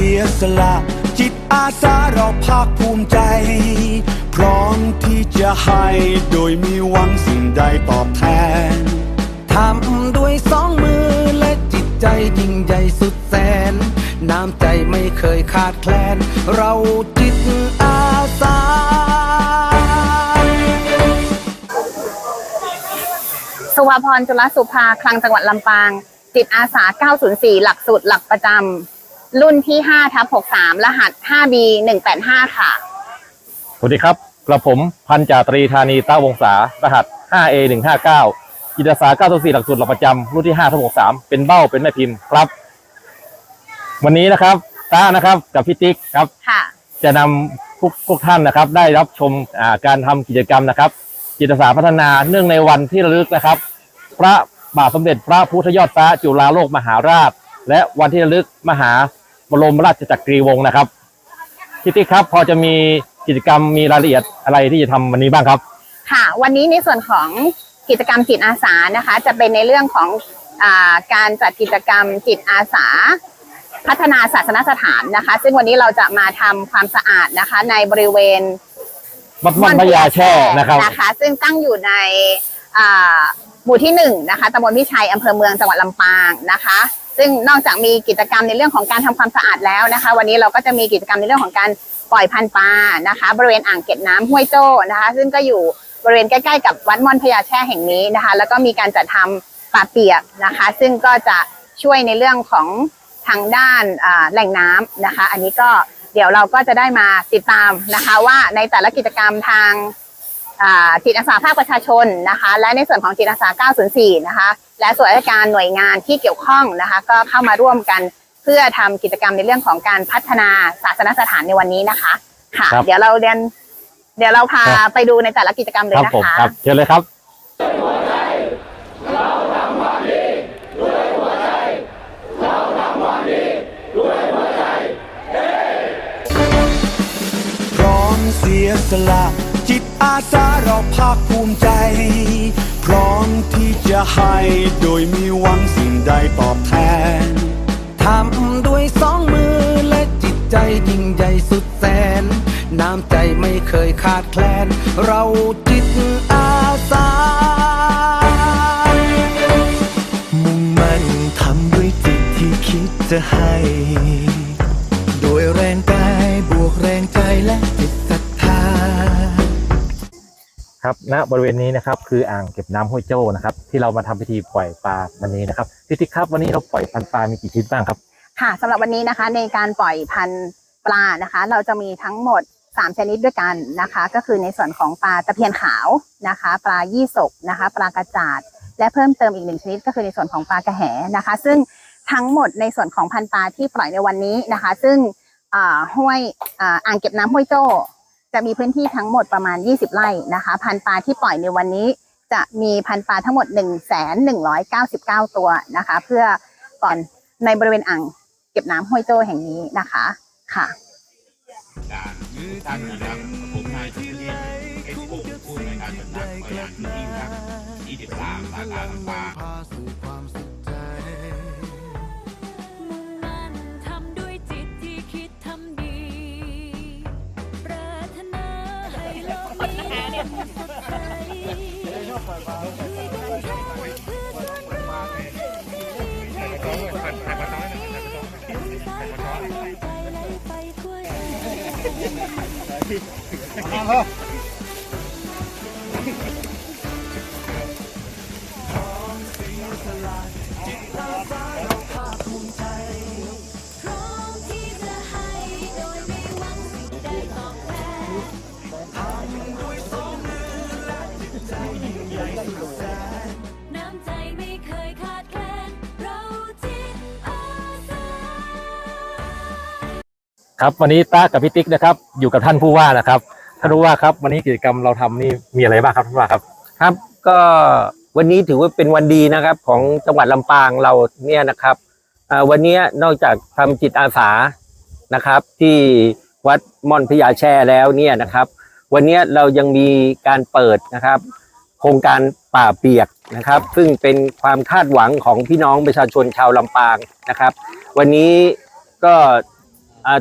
สียสละ จิตอาสาเราภาคภูมิใจ พร้อมที่จะให้โดยมีหวังสิ่งใดตอบแทนทำด้วยสองมือและจิตใจยิ่งใหญ่สุดแสน น้ำใจไม่เคยขาดแคลน เราจิตอาสาสุภาพรจุลสุภา คลังจังหวัดลำปาง จิตอาสา 904 หลักสูตรหลักประจำ รุ่นที่5ทับ63 รหัส 5B 185 ค่ะ สวัสดีครับ กระผมพันจ่าตรีธานีต้าวงศารหัส 5A 159 จิตอาสา904หลักสูตรหลักประจำรุ่นที่5ทับ63 เป็นเบ้าเป็นแม่พิมพ์ครับ วันนี้นะครับต้านะครับกับพี่ติ๊กครับ ค่ะ จะนำทุกทุกท่านนะครับ ได้รับชมอ่าการทำกิจกรรมนะครับ จิตอาสาพัฒนาเนื่องในวันที่ระลึกนะครับ พระบาทสมเด็จพระพุทธยอดฟ้าจุฬาโลกมหาราช และวันที่ระลึกมหา บรมราชจักรีวงศ์นะครับพี่ติ๊กครับ พอจะมีกิจกรรมมีรายละเอียดอะไรที่จะทำวันนี้บ้างครับ ค่ะ วันนี้ในส่วนของกิจกรรมจิตอาสานะคะ จะเป็นในเรื่องของอาการจัดกิจกรรมจิตอาสา พัฒนาศาสนสถานนะคะ ซึ่งวันนี้เราจะมาทำความสะอาดนะคะ ในบริเวณ วัดม่อนพญาแช่นะครับ นะคะซึ่งตั้งอยู่ในอ่าหมู่ที่หนึ่งนะคะตำบลพิชัยอำเภอเมืองจังหวัดลำปางนะคะ ซึ่งนอกจากมีกิจกรรมในเรื่องของการทำความสะอาดแล้วนะคะ วันนี้เราก็จะมีกิจกรรมในเรื่องของการปล่อยพันธุ์ปลานะคะ บริเวณอ่างเก็บน้ำห้วยโจ้นะคะ ซึ่งก็อยู่บริเวณใกล้ๆกับวัดม่อนพญาแช่แห่งนี้นะคะ แล้วก็มีการจัดทำปลาเปียกนะคะ ซึ่งก็จะช่วยในเรื่องของทางด้านแหล่งน้ำนะคะ อันนี้ก็เดี๋ยวเราก็จะได้มาติดตามนะคะ ว่าในแต่ละกิจกรรมทางจิตอาสาภาคประชาชนนะคะ และในส่วนของจิตอาสา 904 นะคะ และส่วนราชการหน่วยงานที่เกี่ยวข้องนะคะ ก็เข้ามาร่วมกันเพื่อทำกิจกรรมในเรื่องของการพัฒนาศาสนสถานในวันนี้นะคะค่ะครับ เดี๋ยวเราเรียนเดี๋ยวเราพาไปดูในแต่ละกิจกรรมเลยครับนะผมคะ ครับเชิญเลยครับ พร้อมเสียสละ จิตอาสาเราภาคภูมิใจ พร้อมที่จะให้โดยมีหวังสิ่งใดตอบแทน ทำด้วยสองมือและจิตใจยิ่งใหญ่สุดแสน น้ำใจไม่เคยขาดแคลน เราจิตอาสา มุ่งมั่นทำด้วยจิตที่คิดจะให้ โดยแรงก ครับณบริเวณนี้นะครับคืออ่างเก็บน้ำห้วยโจ้นะครับ ที่เรามาทำพิธีปล่อยปลาวันนี้นะครับพี่ติ๊กครับวันนี้เราปล่อยพันปลา มีกี่ชนิดบ้างครับ ค่ะสำหรับวันนี้นะคะในการปล่อยพันปลานะคะ เราจะมีทั้งหมด 3 ชนิดด้วยกันนะคะ ก็คือในส่วนของปลาตะเพียนขาวนะคะ ปลายี่สกนะคะ ปลากระจาดและเพิ่มเติมอีกหนึ่งชนิดก็คือในส่วนของปลากระแหนะคะ ซึ่งทั้งหมดในส่วนของพันปลาที่ปล่อยในวันนี้นะคะ ซึ่งห้วยอ่าอ่างเก็บน้ำห้วยโจ้ จะมีพื้นที่ทั้งหมดประมาณ 20 ไร่นะคะ พันธุ์ปลาที่ปล่อยในวันนี้ จะมีพันธุ์ปลาทั้งหมด 1 1 9 9 ตัวนะคะ เพื่อก่อนในบริเวณอ่างเก็บน้ำห้วยโจ้แห่งนี้นะคะค่ะท่านนะครับผมนายสุทธิเอ็กซ์พงศ์ผู้ในวยการสำนักบริหารพื้นที่ครับ23สาขาลำปาง มุ่งมั่นทำด้วยจิตที่คิดทำดีปรารถนาให้โลกนี้สดใสด้วยกันแค่เพื่อคนรักสายทางไปเลยไปทั่วพร้อมที่จะให้โดยไม่หวังสิ่งใดตอบแทนน้ำใจไปม่เคยขาดแคลนเราจิตอาสา ครับวันนี้ต้ากับพี่ติ๊กนะครับ อยู่กับท่านผู้ว่านะครับท่านผู้ว่าครับ วันนี้กิจกรรมเราทำนี่มีอะไรบ้างครับท่านผู้ว่าครับ ครับ ก็วันนี้ถือว่าเป็นวันดีนะครับ ของจังหวัดลำปางเราเนี่ยนะครับวันนี้นอกจากทำจิตอาสานะครับ ที่วัดม่อนพญาแช่แล้วเนี่ยนะครับ วันนี้เรายังมีการเปิดนะครับ โครงการป่าเปียกนะครับ ซึ่งเป็นความคาดหวังของพี่น้องประชาชนชาวลำปางนะครับ วันนี้ก็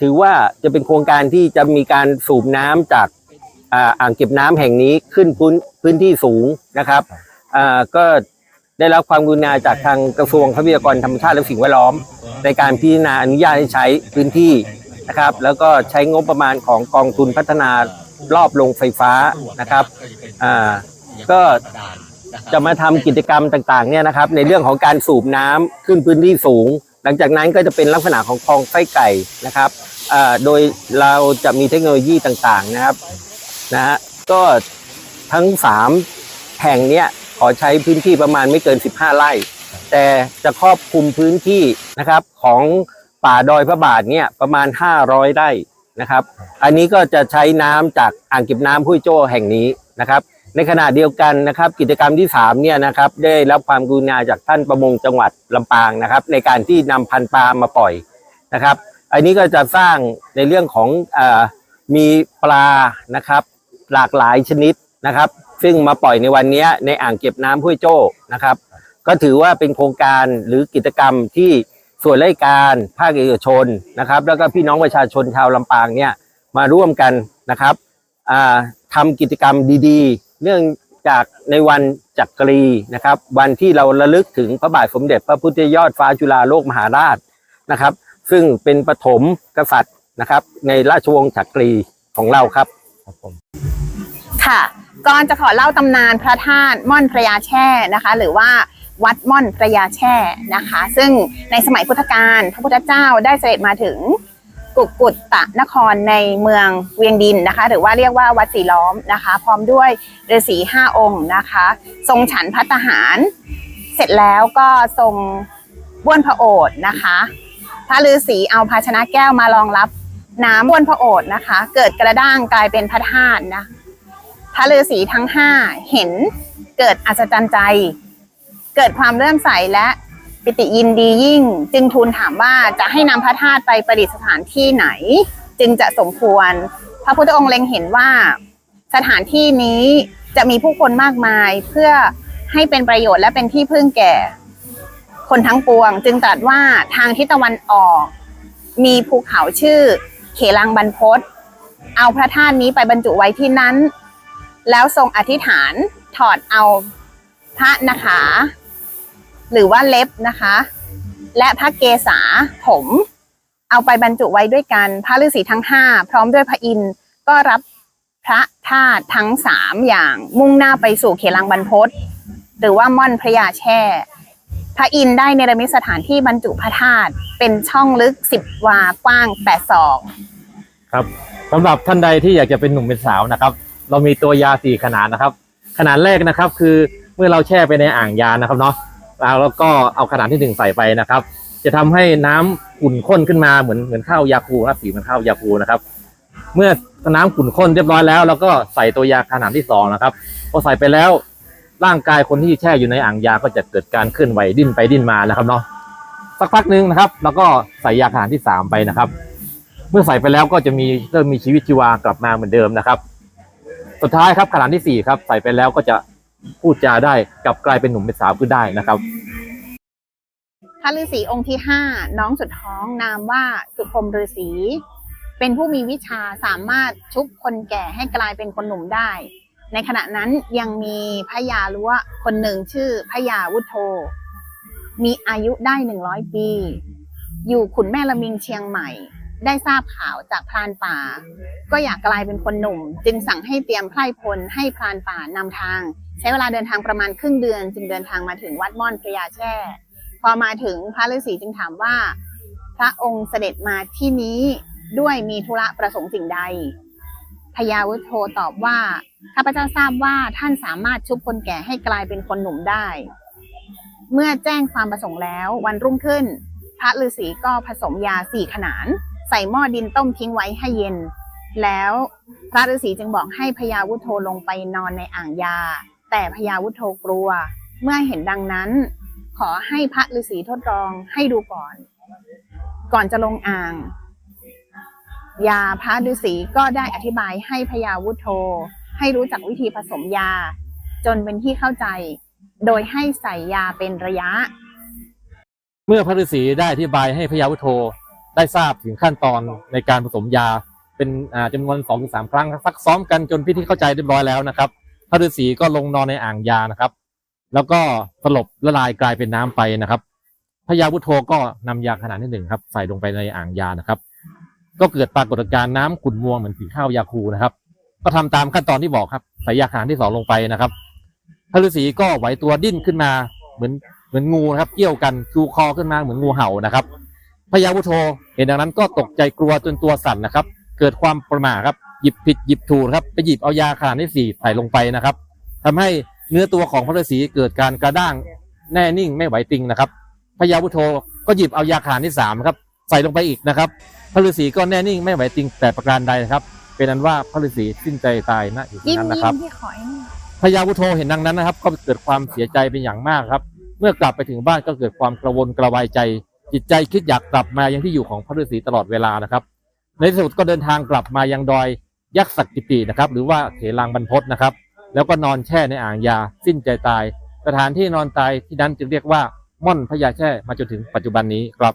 ถือว่าจะเป็นโครงการที่จะมีการสูบน้ำจากอ่าอ่างเก็บน้ำแห่งนี้ขึ้นพื้นพื้นที่สูงนะครับอ่าก็ได้รับความกรุณาจากทางกระทรวงทรัพยากรธรรมชาติและสิ่งแวดล้อม ในการพิจารณาอนุญาตให้ใช้พื้นที่นะครับ แล้วก็ใช้งบประมาณของกองทุนพัฒนารอบโรงไฟฟ้านะครับอ่าก็จะมาทำกิจกรรมต่างๆเนี่ยนะครับ ในเรื่องของการสูบน้ำขึ้นพื้นที่สูง หลังจากนั้นก็จะเป็นลักษณะของคลองไส้ไก่นะครับโดยเราจะมีเทคโนโลยีต่างๆนะครับนะฮะก็ทั้งสามแห่งเนี้ยขอใช้พื้นที่ประมาณไม่เกิน 15 ไร่ แต่จะครอบคลุมพื้นที่นะครับของป่าดอยพระบาทเนี่ยประมาณ 500 ไร่นะครับ อันนี้ก็จะใช้น้ำจากอ่างเก็บน้ำห้วยโจ้แห่งนี้นะครับ ในขณะเดียวกันนะครับกิจกรรมที่3เนี่ยนะครับได้รับความกรุณาจากท่านประมงจังหวัดลำปางนะครับ ในการที่นำพันปลามาปล่อยนะครับ อันนี้ก็จะสร้างในเรื่องของอมีปลานะครับ หลากหลายชนิดนะครับ ซึ่งมาปล่อยในวันนี้ในอ่างเก็บน้ำห้วยโจ้นะครับ ก็ถือว่าเป็นโครงการหรือกิจกรรมที่ส่วนราชการภาคเอกชนนะครับ แล้วก็พี่น้องประชาชนชาวลำปางเนี่ยมาร่วมกันนะครับอ่าทำกิจกรรมดีๆ เนื่องจากในวันจักรีนะครับ วันที่เราระลึกถึงพระบาทสมเด็จพระพุทธยอดฟ้าจุฬาโลกมหาราชนะครับ ซึ่งเป็นปฐมกษัตริย์นะครับ ในราชวงศ์จักรีของเราครับค่ะก่อนจะขอเล่าตำนานพระธาตุม่อนพระยาแช่นะคะ หรือว่าวัดม่อนพระยาแช่นะคะ ซึ่งในสมัยพุทธกาลพระพุทธเจ้าได้เสด็จมาถึง กุกุตตะนครในเมืองเวียงดินนะคะ หรือว่าเรียกว่าวัดสีล้อมนะคะ พร้อมด้วยฤาษีห้าองค์นะคะ ทรงฉันพัตตาหาร เสร็จแล้วก็ทรงบ้วนพระโอษนะคะพระฤาษีเอาภาชนะแก้วมารองรับน้ำบ้วนพระโอษนะคะ เกิดกระด้างกลายเป็นพระธาตุนะพระฤาษีทั้งห้าเห็นเกิดอัศจรรย์ใจ เกิดความเลื่อมใสและ ปิติยินดียิ่ง จึงทูลถามว่าจะให้นำพระธาตุไปประดิษฐานที่ไหน จึงจะสมควร พระพุทธองค์เล็งเห็นว่าสถานที่นี้จะมีผู้คนมากมายเพื่อให้เป็นประโยชน์และเป็นที่พึ่งแก่ คนทั้งปวง จึงตรัสว่าทางทิศตะวันออก มีภูเขาชื่อ เขลังบรรพตเอาพระธาตุนี้ไปบรรจุไว้ที่นั้น แล้วทรงอธิษฐานถอดเอาพระนะคะ หรือว่าเล็บนะคะ และพระเกศาผม เอาไปบรรจุไว้ด้วยกันพระฤาษีทั้งห้าพร้อมด้วยพระอินทร์ก็รับพระธาตุทั้งสามอย่างมุ่งหน้าไปสู่เขลังบรรพตหรือว่าม่อนพระยาแช่ พระอินทร์ได้เนระมิสถานที่บรรจุพระธาตุเป็นช่องลึกสิบวากว้างแปดศอกครับสำหรับท่านใดที่อยากจะเป็นหนุ่มเป็นสาวนะครับ เรามีตัวยาสี่ขนาดนะครับ ขนาดแรกนะครับ คือเมื่อเราแช่ไปในอ่างยานะครับเนาะ แล้วก็เอาขนาดที่หนึ่งใส่ไปนะครับ จะทำให้น้ำขุ่นข้นขึ้นมาเหมือนเหมือนข้าวยาคูนะครับสีเหมือนข้าวยาคูนะครับ เมื่อน้ำขุ่นข้นเรียบร้อยแล้วเราก็ใส่ตัวยาขนาดที่สองนะครับพอใส่ไปแล้วร่างกายคนที่แช่อยู่ในอ่างยาก็จะเกิดการเคลื่อนไหวดิ้นไปดิ้นมานะครับเนาะสักพักหนึ่งนะครับแล้วก็ใส่ยาขนาดที่สามไปนะครับ เมื่อใส่ไปแล้วก็จะมีเริ่มมีชีวิตชีวากลับมาเหมือนเดิมนะครับ สุดท้ายครับขนาดที่สี่ครับ ใส่ไปแล้วก็จะ พูดจาได้กลับกลายเป็นหนุ่มเป็นสาวขึ้นได้นะครับพระฤาษีองค์ที่ห้าน้องสุดท้องนามว่าสุพรมฤาษีเป็นผู้มีวิชาสามารถชุบคนแก่ให้กลายเป็นคนหนุ่มได้ ในขณะนั้นยังมีพระยาลัวคนหนึ่งชื่อพระยาวุฒโธ มีอายุได้หนึ่งร้อยปี อยู่ขุนแม่ละมิงเชียงใหม่ ได้ทราบข่าวจากพรานป่า ก็อยากกลายเป็นคนหนุ่ม จึงสั่งให้เตรียมไพร่พลให้พรานป่านำทาง ใช้เวลาเดินทางประมาณครึ่งเดือน จึงเดินทางมาถึงวัดม่อนพระยาแช่ พอมาถึงพระฤาษีจึงถามว่า พระองค์เสด็จมาที่นี้ด้วยมีธุระประสงค์สิ่งใดพญาวุฒโธตอบว่าข้าพเจ้าทราบว่าท่านสามารถชุบคนแก่ให้กลายเป็นคนหนุ่มได้ เมื่อแจ้งความประสงค์แล้ววันรุ่งขึ้น พระฤาษีก็ผสมยาสี่ขนาน ใส่หม้อดินต้มทิ้งไว้ให้เย็น แล้วพระฤาษีจึงบอกให้พญาวุโธลงไปนอนในอ่างยา แต่พญาวุโธกลัว เมื่อเห็นดังนั้น ขอให้พระฤาษีทดลองให้ดูก่อน ก่อนจะลงอ่าง ยาพระฤาษีก็ได้อธิบายให้พญาวุโธ ให้รู้จักวิธีผสมยา จนเป็นที่เข้าใจ โดยให้ใส่ยาเป็นระยะ เมื่อพระฤาษีได้อธิบายให้พระยาวุโธ ได้ทราบถึงขั้นตอนในการผสมยา เป็นอ่าจำนวนสองถึงสามครั้งซักซ้อมกันจนพิธีเข้าใจเรียบร้อยแล้วนะครับพระฤาษีก็ลงนอนในอ่างยานะครับ แล้วก็สลบละลายกลายเป็นน้ำไปนะครับพญาวุโธก็นำยาขนาดที่หนึ่งครับ ใส่ลงไปในอ่างยานะครับ ก็เกิดปรากฏการณ์น้ำขุ่นมัวเหมือนผีข้าวยาคูนะครับ ก็ทำตามขั้นตอนที่บอกครับใส่ยาขนาดที่สองลงไปนะครับพระฤาษีก็ไหวตัวดิ้นขึ้นมาเหมือนเหมือนงูนะครับเกี่ยวกันชูคอขึ้นมาเหมือนงูเห่านะครับพญาวุโธ เห็นดังนั้นก็ตกใจกลัวจนตัวสั่นนะครับ เกิดความประหม่าครับหยิบผิดหยิบถูกนะครับไปหยิบเอายาขนาดที่สี่ใส่ลงไปนะครับทำให้เนื้อตัวของพระฤาษีเกิดการกระด้างแน่นิ่งไม่ไหวติงนะครับพญาวุโธก็หยิบเอายาขนาดที่สามครับใส่ลงไปอีกนะครับพระฤาษีก็แน่นิ่งไม่ไหวติงแต่ประการใดนะครับ เป็นอันว่าพระฤาษีสิ้นใจตายณอยู่ที่ยิ้มนั้นยิ้นะครับมที่ขอยพญาวุโธเห็นดังนั้นนะครับ ก็เกิดความเสียใจเป็นอย่างมากครับ เมื่อกลับไปถึงบ้านก็เกิดความกระวนกระวายใจ จิตใจคิดอยากกลับมายังที่อยู่ของพระฤาษีตลอดเวลานะครับ ในที่สุดก็เดินทางกลับมายังดอยยักษ์ศักดิ์กิตินะครับ หรือว่าเถลังบรรพตนะครับ แล้วก็นอนแช่ในอ่างยา สิ้นใจตาย สถานที่นอนตายที่นั้นจึงเรียกว่าม่อนพญาแช่มาจนถึงปัจจุบันนี้ครับ